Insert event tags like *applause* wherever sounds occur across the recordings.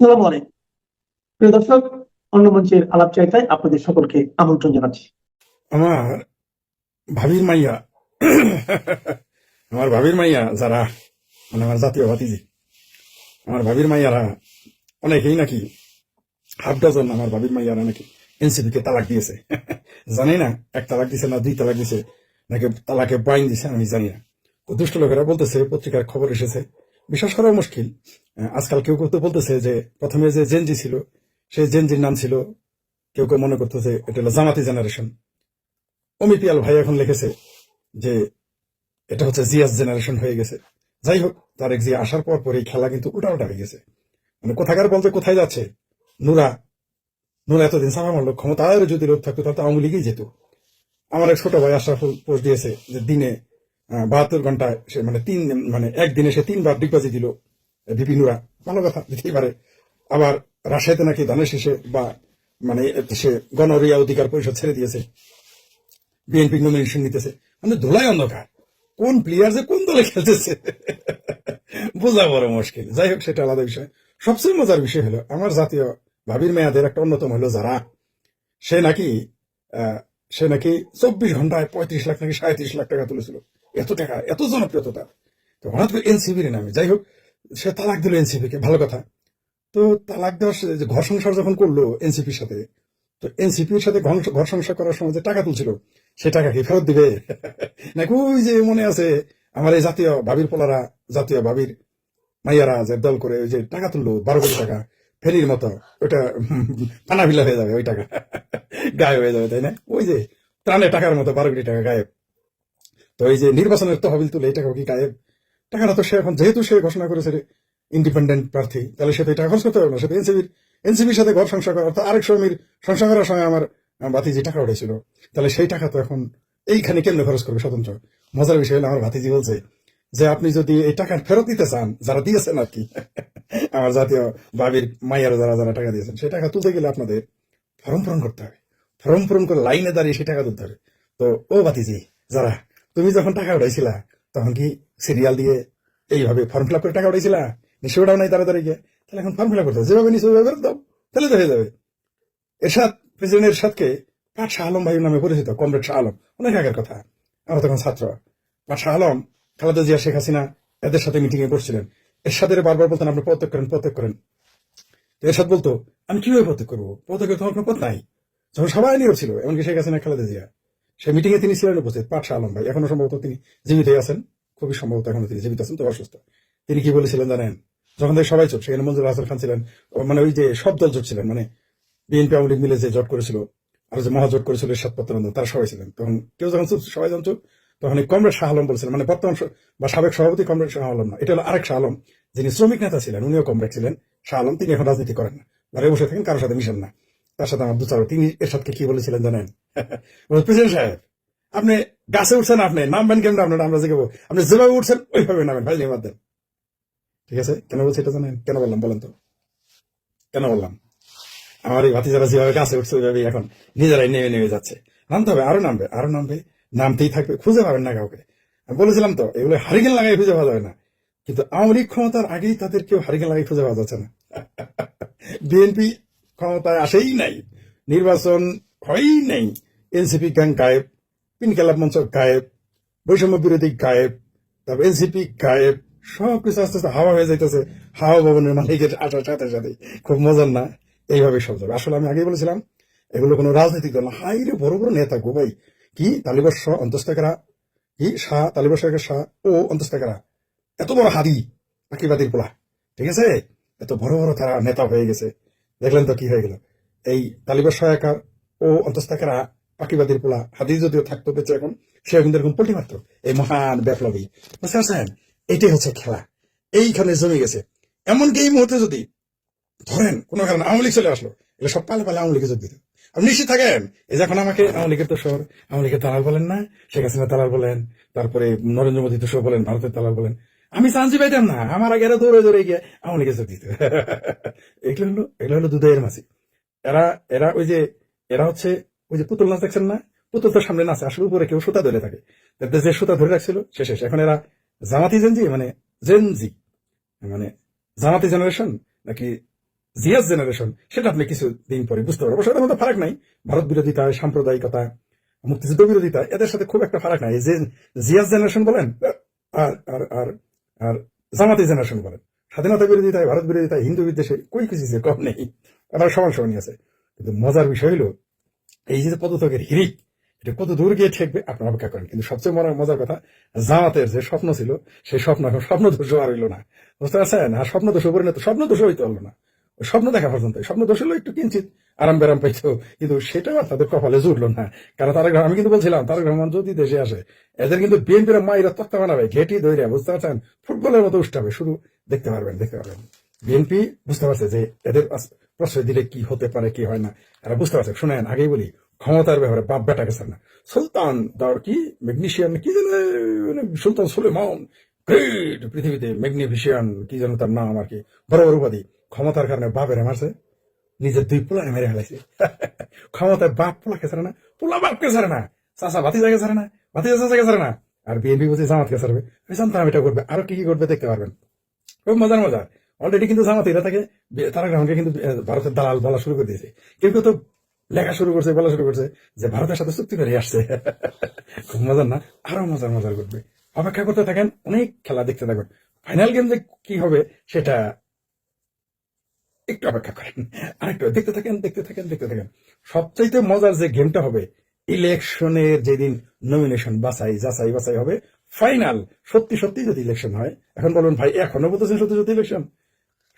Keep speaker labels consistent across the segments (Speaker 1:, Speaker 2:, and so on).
Speaker 1: সালাম আলাইকুম। প্রিয় দর্শক, অন্য মঞ্চের আলাপ আপনাদের সকলকে আমন্ত্রণ জানাচ্ছি।
Speaker 2: আমার ভাবির মাইয়া, আমার ভাবির মাইয়া যারা মানে আমার জাতীয় ভাতিজি, আমার ভাবির মাইয়ারা অনেকেই নাকি হাফ ডজন আমার ভাবির মাইয়ারা নাকি এনসিপি কে তালাক দিয়েছে। জানি না, এক তালাক দিছে না দুই তালাক দিছে, নাকি তালাকে বাইন দিছে আমি জানি না। তো দুষ্ট লোকেরা বলতেছে, পত্রিকার খবর এসেছে বিশ্বাস করা মুশকিল। আজকাল কেউ কেউ বলতেছে যে প্রথমে যে জেনজি ছিল, সেই জেনজির নাম ছিল, কেউ কেউ মনে করতেছে এটা হলো জামাতি জেনারেশন। অমিপিয়াল ভাই এখন লিখেছে যে এটা হচ্ছে জিয়াস জেনারেশন হয়ে গেছে। যাই হোক তার এক আসার পর পর খেলা কিন্তু উল্টা উল্টা হয়ে গেছে। মানে কোথাকার বলতে কোথায় যাচ্ছে, নুরা নুরা এতদিন সাফা মারলো ক্ষমতায় যদি লোক থাকতো, তাহলে আওয়ামী লীগেই যেত। আমার এক ছোট ভাই আশরাফুল পোস্ট দিয়েছে যে দিনে বাহাত্তর ঘন্টায় সে মানে তিন মানে একদিনে সে তিনবার ডিগবাজি দিল ভিপি নুরা। ভালো কথা দিতেই পারে। আবার রাশিয়াতে নাকি ধানের শেষে বা মানে সে গণরিয়া অধিকার পরিষদ ছেড়ে দিয়েছে। বিএনপি নমিনেশন নিতেছে। মানে ধুলাই অন্ধকার। কোন প্লেয়ার যে কোন দলে খেলতেছে? বোঝা বড় মুশকিল। যাই হোক, সেটা আলাদা বিষয়। সবচেয়ে মজার বিষয় হলো, আমার জাতীয় ভাবির মেয়াদের একটা অন্যতম হলো যারা। সে নাকি সে নাকি চব্বিশ ঘন্টায় পঁয়ত্রিশ লাখ নাকি সাঁত্রিশ লাখ টাকা তুলেছিল। এত টাকা, এত জনপ্রিয়তা। তার তো হঠাৎ করে এনসিবির নামে। যাই হোক, সে তালাক দিল এনসিপি কে, ভালো কথা। তো তালাক দেওয়ার যে ঘর সংসার যখন করল এনসিপির সাথে, তো এনসিপির সাথে ঘর সংসার করার সময় যে টাকা তুলছিল, সে টাকা কি ফেরত দিবে? *laughs* নাকি ওই যে মনে আছে, আমার এই জাতীয় ভাবির পোলারা, জাতীয় ভাবির মাইয়ারা যে দল করে ওই যে টাকা তুললো, বারো কোটি টাকা ফেরির মতো ওটা পানাভিলা *laughs* হয়ে যাবে ওই টাকা। *laughs* গায়ে হয়ে যাবে, তাই না? ওই যে ত্রাণে টাকার মতো বারো কোটি টাকা গায়েব। তো এই যে নির্বাচনের তহবিল তুলে এই টাকা কি গায়েব টাকাটা তো সে এখন, যেহেতু সে ঘোষণা করেছে ইন্ডিপেন্ডেন্ট প্রার্থী, তাহলে সে তো টাকা খরচ করতে পারবে না। সে তো এনসিবির এনসিবির সাথে ঘর সংসার করা, অর্থাৎ আরেক স্বামীর সংসার করার সময় আমার ভাতিজি টাকা উঠেছিল তাহলে সেই টাকা তো এখন এইখানে কেমনে খরচ করবে স্বতন্ত্র? মজার বিষয় হলো আমার ভাতিজি বলছে যে, আপনি যদি এই টাকা ফেরত দিতে চান, যারা দিয়েছেন আর কি, *laughs* আমার জাতীয় বাবির মাইয়ার যারা যারা টাকা দিয়েছেন, সেই টাকা তুলতে গেলে আপনাদের ফর্ম পূরণ করতে হবে। ফর্ম পূরণ করে লাইনে দাঁড়িয়ে সেই টাকা তুলতে হবে। তো ও ভাতিজি, যারা তুমি যখন টাকা উঠাইছিলা, তখন কি সিরিয়াল দিয়ে এইভাবে ফর্ম ফিল করে টাকা উঠাইছিলা? নিশ্চয় ওটাও নাই তাড়াতাড়ি গিয়ে তাহলে এখন ফর্ম ফিল করতে। যেভাবে নিশ্চয় ওইভাবে দাও। তাহলে তো হয়ে যাবে। এরশাদ, প্রেসিডেন্ট এরশাদকে পাট শাহ আলম ভাইয়ের নামে পরিচিত, কমরেড শাহ আলম। অনেক আগের কথা। আমরা তখন ছাত্র। পাট শাহ আলম, খালেদা জিয়া, শেখ হাসিনা, এদের সাথে মিটিং এ করছিলেন। এরশাদের বারবার বলতেন, আপনি প্রত্যেক করেন প্রত্যেক করেন। এরশাদ বলতো, আমি কীভাবে প্রত্যেক করব? প্রত্যেকের তোমার কোনো পথ নাই। যখন সবাই নিয়োগ ছিল, এমনকি শেখ হাসিনা, খালেদা জিয়া। সেই মিটিং এ তিনি ছিলেন উপস্থিত পাটশা আলম ভাই। এখনও সম্ভবত তিনি জীবিতই আছেন, খুবই সম্ভবত এখনও তিনি জীবিত আছেন, তো অসুস্থ। তিনি কি বলেছিলেন জানেন? যখন থেকে সবাই চোখ সেখানে মঞ্জুর হাসান খান ছিলেন মানে ওই যে সব দল জোট ছিলেন মানে বিএনপি, আওয়ামী লীগ মিলে যে জোট করেছিল, আর যে মহাজোট করেছিল এরশাদ পত্রানন্দ তারা সবাই ছিলেন। তখন কেউ যখন সবাই চুপ, তখন এই কমরেড শাহ আলম বলছিলেন মানে বর্তমান বা সাবেক সভাপতি কমরেড শাহ আলম না, এটা হলো আরেক শাহ আলম, যিনি শ্রমিক নেতা ছিলেন, উনিও কমরেড ছিলেন। শাহ আলম, তিনি এখন রাজনীতি করেন না বসে থাকেন কারোর সাথে মিশেন না। তার সাথে আমার দুচার তিনি এরশাদকে কি বলেছিলেন জানেন? প্রেসিডেন্ট সাহেব, আপনি গাছে উঠছেন আপনি, নামবেন কেমন আপনার? আমরা জিগাবো। আপনি যেভাবে উঠছেন, ওইভাবে নামেন ভাই দেন। ঠিক আছে? কেন বলছি এটা জানেন? কেন বললাম? বলেন তো। কেন বললাম? আমার এই ভাতিজারা যেভাবে কাছে উঠছে ওইভাবে এখন নিজেরাই নেমে নেমে যাচ্ছে। নামতে হবে, আরও নামবে আরও নামবে, নামতেই থাকবে, খুঁজে পাবেন না কাউকে। আমি বলেছিলাম তো, এগুলো হারিকেন লাগাই খুঁজে পাওয়া যাবে না। কিন্তু আওয়ামী ক্ষমতার আগেই তাদের কেউ হারিকেন লাগাই খুঁজে পাওয়া যাচ্ছে না। *laughs* বিএনপি ক্ষমতায় আসেই নাই, নির্বাচন হয়ই নাই, এনসিপি গ্যাং গায়েব পিন খেলাপ মঞ্চ গায়েব, বৈষম্য বিরোধী গায়েব, তারপর এনসিপি গায়েব, সব কিছু আস্তে আস্তে হাওয়া হয়ে যাইতেছে। হাওয়া ভবনের মালিকের আসার সাথে সাথে। খুব মজার না? এইভাবে সব যাবে। আসলে আমি আগেই বলেছিলাম, এগুলো কোনো রাজনৈতিক দল না। হাই রে, বড় বড় নেতা গো ভাই। কি তালিবর্ষ অন্তস্থাকেরা? কি শাহ তালিবর্ষ শাহ? ও অন্তস্থাকেরা। এত বড় হাদি পাখিবাদীর পোলা। ঠিক আছে? এত বড় বড় তারা নেতা হয়ে গেছে। দেখলেন তো কি হয়ে গেল? এই তালিবাস সহায়কার ও অন্তস্থাকেরা পাখিবাদীর পোলা হাদি যদিও থাকতো বেঁচে এখন সে কিন্তু এরকম পল্টি মারতো এই মহান ব্যাপলবী বুঝতে পারছেন এটাই হচ্ছে খেলা। এইখানে জমে গেছে। এমনকি এই মুহূর্তে যদি ধরেন কোনো কারণে আওয়ামী লীগ চলে আসলো, এগুলো সব পালে পালে আওয়ামী লীগে যোগ দিত। আপনি নিশ্চিত থাকেন? এই যে এখন আমাকে আওয়ামী লীগের তো শহর আওয়ামী লীগের দালাল বলেন না, শেখ হাসিনা দালাল বলেন, তারপরে নরেন্দ্র মোদী তো শো বলেন, ভারতের দালাল বলেন। আমি চান্সি পাইতাম না, আমার আগে এরা দৌড়ে দৌড়ে গিয়ে লীগে যোগ দিত। এগুলো হলো এগুলো হলো দুধের মাসি এরা এরা ওই যে, এরা হচ্ছে ওই যে পুতুল নাচ দেখছেন না? পুতুল তো সামনে নাচে, আসলে উপরে কেউ সুতা ধরে থাকে। যে সুতা ধরে রাখছিল, সে শেষ। এখন এরা জামাতি জেনজি মানে জেনজি মানে জামাতি জেনারেশন নাকি জিয়াস জেনারেশন, সেটা আপনি কিছু দিন পরে বুঝতে পারবেন। সেটার মধ্যে ফারাক নাই। ভারত বিরোধিতা, সাম্প্রদায়িকতা, মুক্তিযুদ্ধ বিরোধিতা, এদের সাথে খুব একটা ফারাক নাই। জিয়াস জেনারেশন বলেন, আর আর আর আর জামাতি জেনারেশন বলেন স্বাধীনতা বিরোধিতায় ভারত বিরোধিতায় হিন্দু বিদ্বেষে কই কিছু যে কম নেই। তারা সমান সমানই আছে। কিন্তু মজার বিষয় হলো, এই যে পদত্যাগের হিরিক এটা কত দূর গিয়ে ঠেকবে আপনার অপেক্ষা করেন। কিন্তু সবচেয়ে বড় মজার কথা, জামাতের যে স্বপ্ন ছিল, সেই স্বপ্ন এখন স্বপ্ন দোষ আর হইল না। বুঝতে পারছেন? আর স্বপ্ন দোষ পরিণত স্বপ্ন দোষ হইতে হলো না। স্বপ্ন দেখা পর্যন্ত স্বপ্ন দোষ হলো একটু কিঞ্চিত আরাম বেরাম পাইতো। কিন্তু সেটাও আর তাদের কপালে জুটলো না। কারণ তারা আমি কিন্তু বলছিলাম তারা রহমান যদি দেশে আসে। এদের কিন্তু বিএনপির মাইরা তত্ত্ব বানাবে, ঘেটি দইরা বুঝতে পারছেন? ফুটবলের মতো উষ্টাবে শুধু দেখতে পারবেন দেখতে পারবেন। বিএনপি বুঝতে পারছে যে এদের প্রশ্রয় দিলে কি হতে পারে, কি হয় না। এরা বুঝতে পারছে, শুনেন, আগেই বলি, ক্ষমতার ব্যাপারে বাপ বেটা গেছে না। সুলতান দার কি? ম্যাগনিশিয়ান কি যেন মানে সুলতান সুলেমান, গ্রেট পৃথিবীতে ম্যাগনিফিশিয়ান কি যেন তার নাম আর কি, বড় বড় উপাধি। ক্ষমতার কারণে বাপের মারছে। নিজের দুই পোলা মেরে ফেলাইছে। *laughs* ক্ষমতায় বাপ পোলাকে ছাড়ে না, পোলা বাপকে ছাড়ে না চাষা ভাতি জায়গা ছাড়ে না ভাতি চাষাকে ছাড়ে না, আর বিএনপি বলছে জামাতকে ছাড়বে। আমি জানতাম এটা করবে, আরও কি কি করবে দেখতে পারবেন। খুব মজার মজার। অলরেডি কিন্তু জামাত এরা তাকে তারা গ্রামকে কিন্তু ভারতের দালাল বলা শুরু করে দিয়েছে। কেউ কেউ তো লেখা শুরু করছে, বলা শুরু করছে যে ভারতের সাথে চুক্তি করে আসছে। *laughs* খুব মজার না? আরও মজার মজার করবে অপেক্ষা করতে থাকেন, অনেক খেলা দেখতে থাকবেন ফাইনাল গেম যে কি হবে, সেটা একটু অপেক্ষা করেন। আরেকটু দেখতে থাকেন দেখতে থাকেন দেখতে থাকেন। সবচাইতে মজার যে গেমটা হবে, ইলেকশনের যেদিন নমিনেশন বাছাই, যাচাই বাছাই হবে ফাইনাল সত্যি সত্যি যদি ইলেকশন হয়, এখন বলুন ভাই, এখনও বলতেছেন সত্যি সত্যি ইলেকশন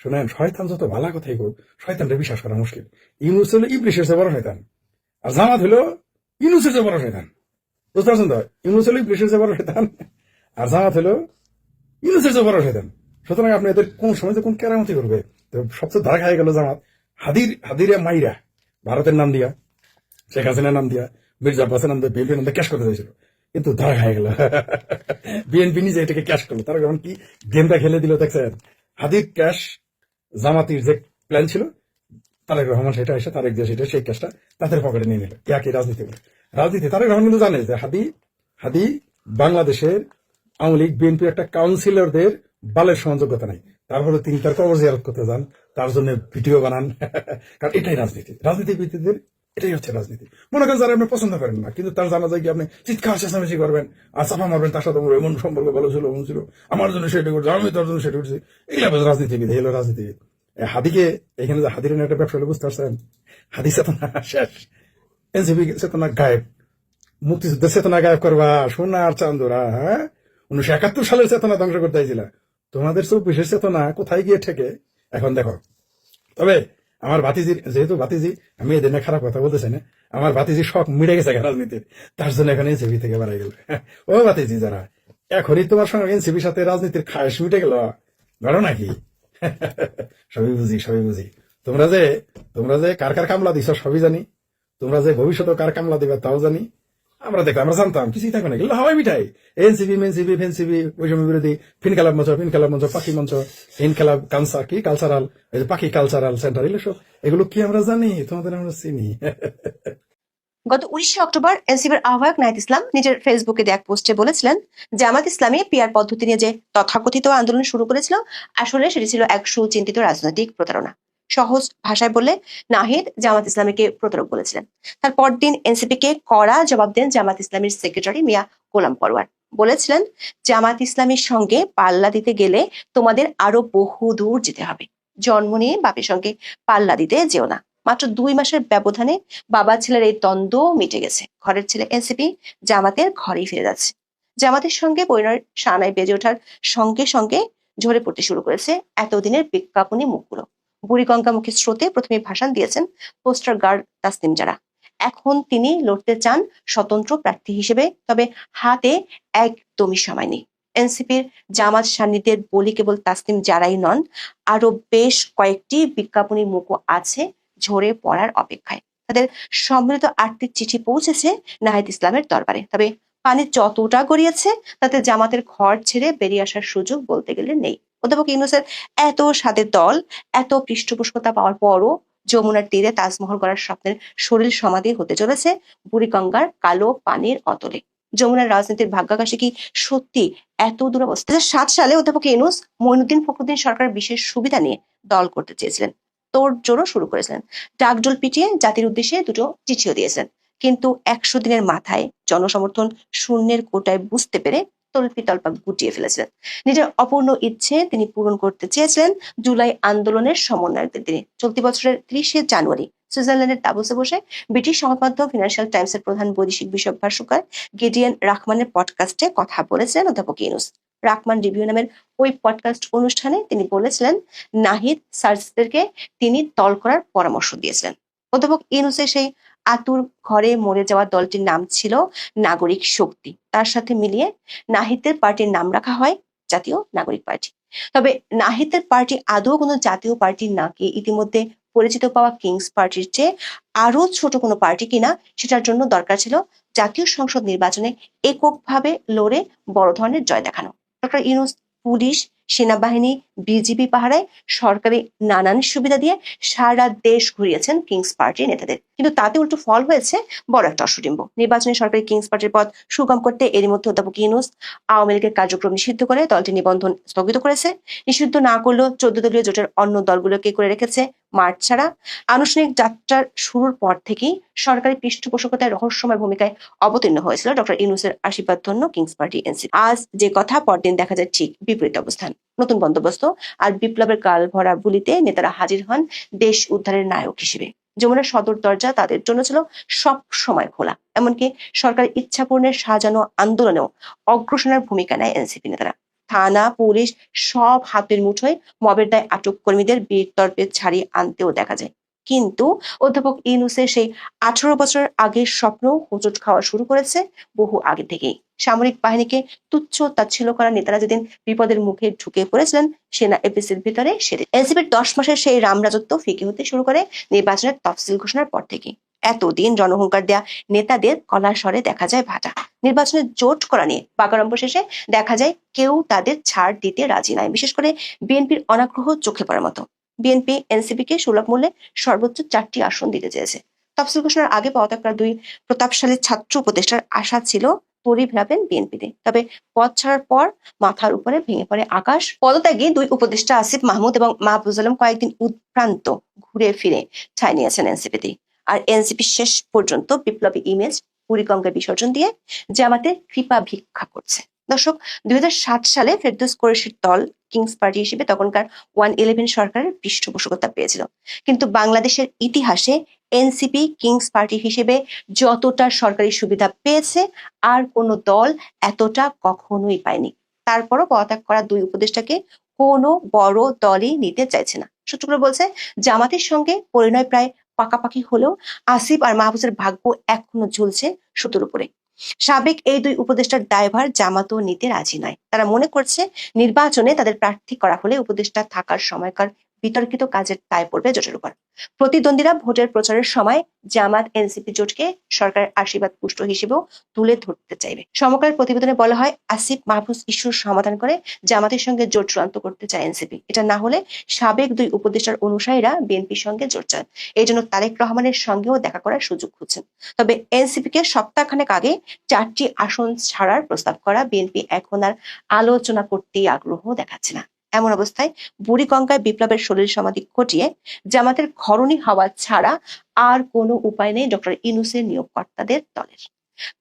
Speaker 2: শোনেন, শয়তান যত ভালা কথাই হোক শয়তানটা বিশ্বাস করা মুশকিল। ইউনুস হলো ইবলিশের চেয়ে বড় শয়তান, আর জামাত হলো ইউনুসের চেয়ে বড় শয়তান। বুঝতে পারছেন তো? ইউনুস হলো ইবলিশের চেয়ে বড় শয়তান, আর জামাত হলো ইউনুসের চেয়ে বড় শয়তান। সুতরাং আপনি এদের কোন সময় কোন কেরামতি করবে? তো সবচেয়ে ধারা খাই গেল জামাত হাদির, হাদিরা মাইরা, ভারতের নাম দিয়া, শেখ হাসিনার নাম দিয়া, মির্জা আব্বাসের নাম দিয়ে, বিএনপির নাম দিয়ে ক্যাশ করতে চাইছিল। কিন্তু ধারা খাই গেল। *laughs* বিএনপি নিজে এটাকে ক্যাশ করল। তারা যখন কি? গেমটা খেলে দিল, দেখছেন? হাদির ক্যাশ জামাতির যে প্ল্যান ছিল, তারেক রহমান সেটা এসে, তারেক যে সেটা, সেই ক্যাশটা তাদের পকেটে নিয়ে নিল। একই রাজনীতি করে? রাজনীতি, তারেক রহমান কিন্তু জানে যে হাদি হাদি বাংলাদেশের আওয়ামী লীগ, বিএনপির একটা কাউন্সিলরদের বালের সহযোগ্যতা নাই। তারপরে তিনি তার কবর জিয়ারত করতে যান তার জন্য ভিডিও বানান। *laughs* কারণ এটাই রাজনীতি। রাজনীতিবিদদের এটাই হচ্ছে রাজনীতি। মনে করেন যারা আপনি পছন্দ করেন না কিন্তু তার জানা যায় কি আপনি চিৎকার চেঁচামেচি করবেন আর চাপা মারবেন তার সাথে বলবেন, এমন সম্পর্ক ভালো ছিল এমন ছিল। আমার জন্য সেটা করছে আমি তার জন্য সেটা করছি। এগুলো রাজনীতিবিদ এগুলো রাজনীতিবিদ। হাদিকে এখানে যে হাদির একটা ব্যবসা বুঝতে পারছেন? হাদি চেতনা শেষ। এনসিপি চেতনা গায়েব। মুক্তিযুদ্ধের চেতনা গায়েব করবা সোনার চান্দুরা হ্যাঁ? উনিশশো একাত্তর সালের চেতনা ধ্বংস করতে চাইছিল। তোমাদের চব্বিশের চেতনা কোথায় গিয়ে ঠেকে? এখন দেখো। তবে আমার ভাতিজির, যেহেতু ভাতিজি আমি এদিনে খারাপ কথা বলতে চাই না, আমার ভাতিজি শখ মিটে গেছে রাজনীতির। তার জন্য এখন এনসিপি থেকে বাড়াই গেল। *laughs* ও ভাতিজি যারা, এখনই তোমার সঙ্গে এনসিপির সাথে রাজনীতির খায়স মিটে গেল। গড়ো নাকি? *laughs* সবই বুঝি সবই বুঝি। তোমরা যে তোমরা যে কার কার কামলা দিছ সবই জানি। তোমরা যে ভবিষ্যতে কার কামলা দিবে তাও জানি। আমরা দেখো আমরা জানতাম, কিছুই থাকবে না। এগুলো হাওয়াই মিঠাই। এনসিপি মেনসিপি ফেনসিপি বৈষম্য বিরোধী, ফিন খেলাপ মঞ্চ, ফিন খেলাপ মঞ্চ, পাখি মঞ্চ ইন খেলাপ কালচার কি? কালচারাল, এই যে পাখি কালচারাল সেন্টার, এগুলো সব এগুলো কি আমরা জানি? তোমাদের আমরা চিনি।
Speaker 3: গত উনিশে অক্টোবর এনসিপির আহ্বায়ক নাহিদ ইসলাম নিজের ফেসবুকে এক পোস্টে বলেছিলেন, জামাত ইসলামী পিয়ার পদ্ধতি নিয়ে যে তথাকথিত আন্দোলন শুরু করেছিল, আসলে সেটি ছিল এক সুচিন্তিত রাজনৈতিক প্রতারণা। সহজ ভাষায় বলে নাহিদ জামাত ইসলামীকে প্রতারক বলেছিলেন। তার পরদিন এনসিপি কে কড়া জবাব দেন জামাত ইসলামীর সেক্রেটারি মিয়া গোলাম পরওয়ার। বলেছিলেন, জামাত ইসলামীর সঙ্গে পাল্লা দিতে গেলে তোমাদের আরও বহু দূর যেতে হবে। জন্ম নিয়ে বাপের সঙ্গে পাল্লা দিতে যেও না। মাত্র দুই মাসের ব্যবধানে বাবা ছেলের এই দ্বন্দ্ব মিটে গেছে। ঘরের ছেলে এনসিপি জামাতের ঘরেই ফিরে যাচ্ছে। জামাতের সঙ্গে পরিণয় সানায় বেজে ওঠার সঙ্গে সঙ্গে ঝরে পড়তে শুরু করেছে এতদিনের বিজ্ঞাপনী মুখগুলো। বুড়িগঙ্গামুখী স্রোতে প্রথমে ভাষণ দিয়েছেন পোস্টার গার্ড তাসনিম যারা এখন তিনি লড়তে চান স্বতন্ত্র প্রার্থী হিসেবে, তবে হাতে একদমই সময় নেই। এনসিপির জামাত সান্নিধ্যের বলি কেবল তাসনিম যারাই নন আরও বেশ কয়েকটি বিজ্ঞাপনী মুখও আছে ঝরে পড়ার অপেক্ষায়। তাদের সম্মিলিত আর্থিক চিঠি পৌঁছেছে নাহিদ ইসলামের দরবারে। তবে পানি যতটা গড়িয়েছে, তাতে জামাতের ঘর ছেড়ে বেরিয়ে আসার সুযোগ বলতে গেলে নেই। অধ্যাপক ইউনুসের এত স্বাদের দল, এত পৃষ্ঠপোষকতা পাওয়ার পরও যমুনার তীরে তাজমহল করার স্বপ্নের শরীর সমাধি হতে চলেছে বুড়িগঙ্গার কালো পানির অতলে। যমুনার রাজনীতির ভাগ্যাকাশে কি সত্যি এত দুরবস্থা? দু সাত সালে অধ্যাপক ইউনুস মইনুদ্দিন ফখরুদ্দিন সরকার বিশেষ সুবিধা নিয়ে দল করতে চেয়েছিলেন। তোড়জোড়ও শুরু করেছিলেন। ডাকডোল পিটিয়ে জাতির উদ্দেশ্যে দুটো চিঠিও দিয়েছেন কিন্তু একশো দিনের মাথায় জনসমর্থন শূন্যের কোটায় বুঝতে পেরে তল্পি তল্পা গুটিয়ে ফেলেছিলেন। নিজের অপূর্ণ ইচ্ছে তিনি পূরণ করতে চেয়েছিলেন। জুলাই আন্দোলনের সমন্বয়কদের দিনে চলতি বছরের ত্রিশে জানুয়ারি সুইজারল্যান্ডের দাবোসে বসে ব্রিটিশ সংবাদ মাধ্যম ফিনান্সিয়াল টাইমসের প্রধান বৈদেশিক বিষয়ক ভাষ্যকার গেডিয়ান রাহমানের পডকাস্টে কথা বলেছিলেন অধ্যাপক ইউনুস। রাহমান রিভিউ নামের ওই পডকাস্ট অনুষ্ঠানে তিনি বলেছিলেন, নাহিদ সার্জদেরকে তিনি দল করার পরামর্শ দিয়েছিলেন। অধ্যাপক ইউনুসের সেই আতুর ঘরে মরে যাওয়া দলটির নাম ছিল নাগরিক শক্তি। তার সাথে মিলিয়ে নাহিদের পার্টির নাম রাখা হয় জাতীয় নাগরিক পার্টি। তবে নাহিদের পার্টি আদৌ কোনো জাতীয় পার্টি নাকি ইতিমধ্যে পরিচিত পাওয়া কিংস পার্টির চেয়ে আরও ছোট কোনো পার্টি কিনা সেটার জন্য দরকার ছিল জাতীয় সংসদ নির্বাচনে এককভাবে লড়ে বড় ধরনের জয় দেখানো। ডক্টর ইউনুস পুলিশ, সেনাবাহিনী বিজিবি পাহারায় সরকারি নানান সুবিধা দিয়ে সারা দেশ ঘুরিয়েছেন কিংস পার্টির নেতাদের। কিন্তু তাতে উল্টো ফল হয়েছে বড় একটা অসুডিম্ব। নির্বাচনে সরকারি কিংস পার্টির পথ সুগম করতে এরই মধ্যে অধ্যাপক ইউনুস আওয়ামী লীগের কার্যক্রম নিষিদ্ধ করে দলটি নিবন্ধন স্থগিত করেছে। নিষিদ্ধ না করলেও চোদ্দ দলীয় জোটের অন্য দলগুলোকে করে রেখেছে মার্চ ছাড়া। আনুষ্ঠানিক যাত্রার শুরুর পর থেকেই সরকারি পৃষ্ঠপোষকতায় রহস্যময় ভূমিকায় অবতীর্ণ হয়েছিল ডক্টর ইউনুসের আশীর্বাদ ধন্য কিংস পার্টি এনসি আজ যে কথা, পরদিন দেখা যায় ঠিক বিপরীত অবস্থান। নতুন বন্দোবস্ত আর বিপ্লবের গাল ভরা বুলিতে নেতারা হাজির হন দেশ উদ্ধারের নায়ক হিসেবে। যমুনা সদর দরজা তাদের জন্য ছিল সব সময় খোলা। এমনকি সরকার ইচ্ছা পূর্ণের সাজানো আন্দোলনেও অগ্রসনের ভূমিকা নেয় এনসিপি নেতারা। থানা, পুলিশ সব হাতের মুঠোয় মবের দায় আটক কর্মীদের বীর তর্পে ছাড়িয়ে আনতেও দেখা যায়। কিন্তু অধ্যাপক ইউনুসের সেই আঠারো বছর আগের স্বপ্ন হোঁচট খাওয়া শুরু করেছে বহু আগে থেকেই। সামরিক বাহিনীকে তুচ্ছ তাচ্ছিল্য করা নেতারা যেদিন বিপদের মুখে ঢুকে পড়েছিলেন, সেনা এপিসির ভিতরে সেদিন। এনসিপির দশ মাসের সেই রাম রাজত্ব ফিকে হতে শুরু করে নির্বাচনের তফসিল ঘোষণার পর থেকে। এতদিন জনহুঙ্কার দেয়া নেতাদের কলার স্বরে দেখা যায় ভাটা। নির্বাচনের জোট করা নিয়ে বাগাড়ম্ব শেষে দেখা যায় কেউ তাদের ছাড় দিতে রাজি নয় বিশেষ করে বিএনপির অনাগ্রহ চোখে পড়ার মতো। বিএনপি এনসিপি কে সুলভ মূল্যে সর্বোচ্চ চারটি আসন দিতে চেয়েছে। তফসিল ঘোষণার আগে করা দুই প্রতাপশালী ছাত্র উপদেষ্টার আশা ছিল তরি ভেড়াবেন বিএনপিতে তবে পদ ছাড়ার পর মাথার উপরে ভেঙে পড়ে আকাশ। পদত্যাগে দুই উপদেষ্টা আসিফ মাহমুদ এবং মাহবুজ আলম কয়েকদিন উৎপ্রান্ত ঘুরে ফিরে ঠাঁই নিয়েছেন এনসিপিতে আর এনসিপি শেষ পর্যন্ত বিপ্লবী ইমেজ বুড়িগঙ্গা বিসর্জন দিয়ে জামাতে কৃপা ভিক্ষা করছে। দর্শক, দুই সালে ফেরদৌস কোরেশির দল কিংস পার্টি হিসেবে তখনকার ওয়ান ইলেভেন সরকারের পৃষ্ঠপোষকতা পেয়েছিল। কিন্তু বাংলাদেশের ইতিহাসে এনসিপি কিংস পার্টি হিসেবে যতটা সরকারি সুবিধা পেয়েছে, আর কোনো দল এতটা কখনোই পায়নি। তারপরও পদত্যাগ করা দুই উপদেষ্টাকে কোনো বড় দলই নিতে চাইছে না। সূত্রগুলো বলছে, জামাতের সঙ্গে পরিণয় প্রায় পাকাপাকি হলেও আসিফ আর মাহবুজের ভাগ্য এখনও ঝুলছে সুতোর উপরে। সাবেক এই দুই উপদেষ্টার দায়ভার জামাতও নিতে রাজি নয়। তারা মনে করছে নির্বাচনে তাদের প্রার্থী করা হলে উপদেষ্টা থাকার সময়কার বিতর্কিত কাজের দায় পড়বে জোটের উপর। প্রতিদ্বন্দ্বীরা ভোটের প্রচারের সময় জামাত, এনসিপি জোটকে সরকারের আশীর্বাদ পুষ্ট হিসেবেও তুলে ধরতে চাইবে। সমকালের প্রতিবেদনে বলা হয়, আসিফ মাহফুজ ইস্যুর সমাধান করে জামাতের সঙ্গে জোট চূড়ান্ত করতে চায় এনসিপি। এটা না হলে সাবেক দুই উপদেষ্টার অনুসারীরা বিএনপির সঙ্গে জোট চান। এই জন্য তারেক রহমানের সঙ্গেও দেখা করার সুযোগ খুঁজছেন। তবে এনসিপি কে সপ্তাহখানেক আগে চারটি আসন ছাড়ার প্রস্তাব করা বিএনপি এখন আর আলোচনা করতেই আগ্রহ দেখাচ্ছে না। এমন অবস্থায় বুড়িগঙ্গায় বিপ্লবের শরীর সমাধি ঘটিয়ে জামাতের ঘরণী হওয়া ছাড়া আর কোনো উপায় নেই ডক্টর ইনুসের নিয়োগকর্তাদের দলের।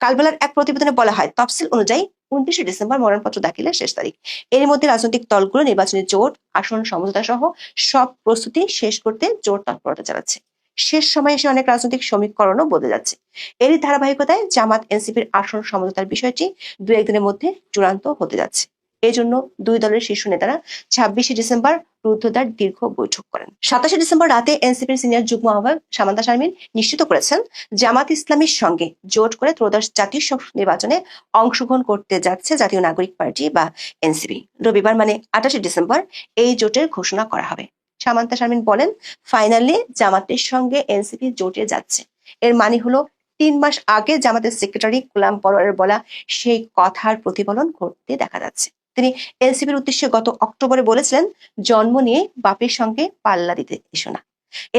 Speaker 3: কালবেলার এক প্রতিবেদনে বলা হয়, তফসিল অনুযায়ী উনত্রিশে ডিসেম্বর মনোনয়নপত্র দাখিলের শেষ তারিখ। এর মধ্যে রাজনৈতিক দলগুলো নির্বাচনী জোট, আসন সমঝোতা সহ সব প্রস্তুতি শেষ করতে জোর তৎপরতা চালাচ্ছে শেষ সময়ে এসে অনেক রাজনৈতিক সমীকরণও বদলে যাচ্ছে। এরই ধারাবাহিকতায় জামাত, এনসিপির আসন সমঝোতার বিষয়টি দু একদিনের মধ্যে চূড়ান্ত হতে যাচ্ছে। এই জন্য দুই দলের শীর্ষ নেতারা ছাব্বিশে ডিসেম্বর রুদ্ধদ্বার দীর্ঘ বৈঠক করেন। সাতাশে ডিসেম্বর রাতে এনসিপির সিনিয়র যুগ্ম আহ্বায়ক সামান্তা শারমিন নিশ্চিত করেছেন, জামাত ইসলামীর সঙ্গে জোট করে ত্রয়োদশ জাতীয় সংসদ নির্বাচনে অংশগ্রহণ করতে যাচ্ছে জাতীয় নাগরিক পার্টি বা এনসিপি। রবিবার মানে আঠাশে ডিসেম্বর এই জোটের ঘোষণা করা হবে। সামান্তা শারমিন বলেন, ফাইনালি জামাতের সঙ্গে এনসিপি জোটে যাচ্ছে। এর মানে হলো তিন মাস আগে জামাতের সেক্রেটারি গোলাম পরোয়ারের বলা সেই কথার প্রতিফলন ঘটতে দেখা যাচ্ছে। তিনি এনসিপির উদ্দেশ্যে গত অক্টোবরে বলেছিলেন, জন্ম নিয়ে বাপের সঙ্গে পাল্লা দিতে এসো না।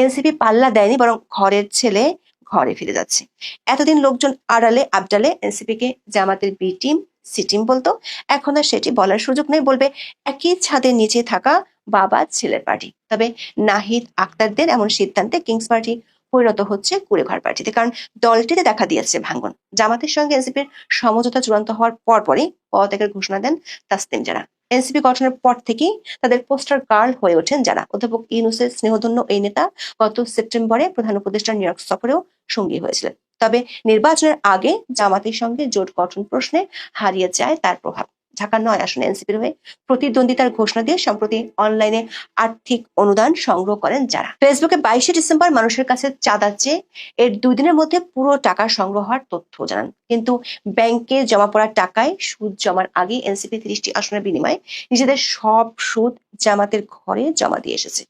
Speaker 3: এনসিপি পাল্লা দেয়নি, বরং ঘরের ছেলে ঘরে ফিরে যাচ্ছে। এতদিন লোকজন আড়ালে, আবডালে এনসিপি কে জামাতের বি টিম, সি টিম বলতো, এখন আর সেটি বলার সুযোগ নেই, বলবে, একই ছাদের নিচে থাকা বাবা, ছেলের পার্টি। তবে নাহিদ আক্তারদের এমন সিদ্ধান্তে কিংস পার্টি পরিণত হচ্ছে কুড়েঘর পার্টিতে। কারণ দলটিতে দেখা দিয়েছে ভাঙ্গন। জামাতের সঙ্গে এনসিপির সমঝোতা চূড়ান্ত হওয়ার পরপরই পদত্যাগের ঘোষণা দেন তাসলিম জানা এনসিপি গঠনের পর থেকেই তাদের পোস্টার গার্ল হয়ে ওঠেন যারা অধ্যাপক ইউনুসের স্নেহধন্য এই নেতা গত সেপ্টেম্বরে প্রধান উপদেষ্টা নিউ ইয়র্ক সফরেও সঙ্গী হয়েছিলেন। তবে নির্বাচনের আগে জামাতের সঙ্গে জোট গঠন প্রশ্নে হারিয়ে যায় তার প্রভাব। ঢাকা নয় আসনে এনসিপির হয়ে প্রতিদ্বন্দ্বিতার ঘোষণা দিয়ে সম্প্রতি অনলাইনে আর্থিক অনুদান সংগ্রহ করেন যারা। ফেসবুকে বাইশে ডিসেম্বর মানুষের কাছে চাঁদা চেয়ে এর দুই দিনের মধ্যে পুরো টাকা সংগ্রহ হওয়ার তথ্য জানান। কিন্তু ব্যাংকে জমা পড়া টাকায় সুদ জমার আগে এনসিপি তিরিশটি আসনের বিনিময়ে নিজেদের সব সুদ জামাতের ঘরে জমা দিয়ে এসেছে।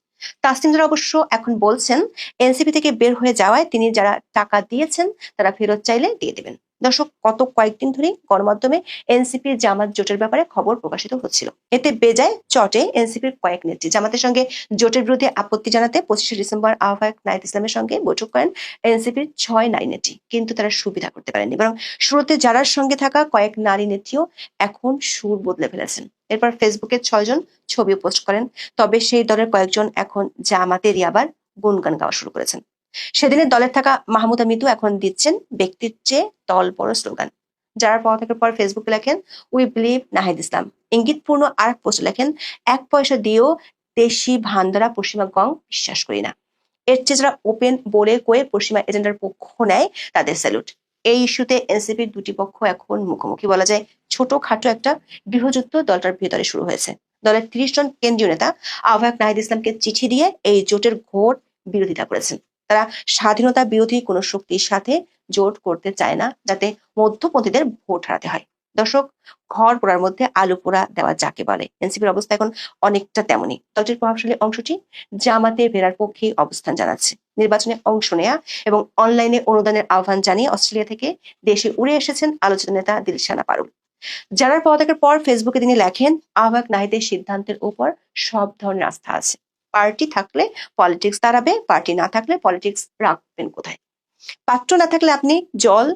Speaker 3: তাসলিমদার অবশ্য এখন বলছেন, এনসিপি থেকে বের হয়ে যাওয়ায় তিনি যারা টাকা দিয়েছেন, তারা ফেরত চাইলে দিয়ে দেবেন। দর্শক কত কয়েকদিন ধরেই গণমাধ্যমে এনসিপির জামাত জোটের ব্যাপারে খবর প্রকাশিত হচ্ছিল। এতে বেজায় চটে এনসিপির কয়েক নেত্রী। জামাতের সঙ্গে জোটের বিরুদ্ধে আপত্তি জানাতে পঁচিশে ডিসেম্বর আহ্বায়ক নাইদ ইসলামের সঙ্গে বৈঠক করেন এনসিপির ছয় নারী নেত্রী। কিন্তু তারা সুবিধা করতে পারেননি। বরং শুরুতে যারার সঙ্গে থাকা কয়েক নারী নেত্রীও এখন সুর বদলে ফেলেছেন। এরপর ফেসবুকে ছয়জন ছবি পোস্ট করেন। তবে সেই দলের কয়েকজন এখন জামাতেরই আবার গুনগান গাওয়া শুরু করেছেন। সেদিনের দলের থাকা মাহমুদা মিতু এখন দিচ্ছেন ব্যক্তির চেয়ে দল বড় স্লোগান। যারা পদত্যাগের পর ফেসবুকে লেখেন উই বিলিভ নাহিদ ইসলাম। ইঙ্গিতপূর্ণ আর এক পোস্ট লেখেন, এক পয়সা দিয়েও দেশি ভান্ডারা পশ্চিমা গং বিশ্বাস করি না। এর চেয়ে যারা ওপেন বলে কয়ে পশ্চিমা এজেন্ডার পক্ষ নেয়, তাদের স্যালুট এই ইস্যুতে এনসিপির দুটি পক্ষ এখন মুখোমুখি বলা যায়। ছোটখাটো একটা গৃহযুদ্ধ দলটার ভেতরে শুরু হয়েছে। দলের তিরিশ জন কেন্দ্রীয় নেতা আহ্বায়ক নাহিদ ইসলামকে চিঠি দিয়ে এই জোটের ঘোর বিরোধিতা করেছেন। তারা স্বাধীনতা বিরোধী কোনো শক্তির সাথে জোট করতে চায় না, যাতে মধ্যপন্থীদের ভোট হারাতে হয়। দর্শক, ঘর পোড়ার মধ্যে আলু পোড়া দেওয়া যাকে বলে, এনসিপির অবস্থা এখন অনেকটা তেমনই। দলটির প্রভাবশালী অংশটি জামাতে ফেরার পক্ষে অবস্থান জানাচ্ছে। নির্বাচনে অংশ নেয়া এবং অনলাইনে অনুদানের আহ্বান জানিয়ে অস্ট্রেলিয়া থেকে দেশে উড়ে এসেছেন আলোচিত নেতা দিলশানা পারুল। যারার পদত্যাগের পর ফেসবুকে তিনি লেখেন, আহ্বায়ক নাহিদের সিদ্ধান্তের উপর সব ধরনের আস্থা আছে। পার্টি থাকলে পলিটিক্স দাঁড়াবে, পার্টি না থাকলে পলিটিক্স রাখবেন কোথায়? পাত্র না থাকলে আপনি জল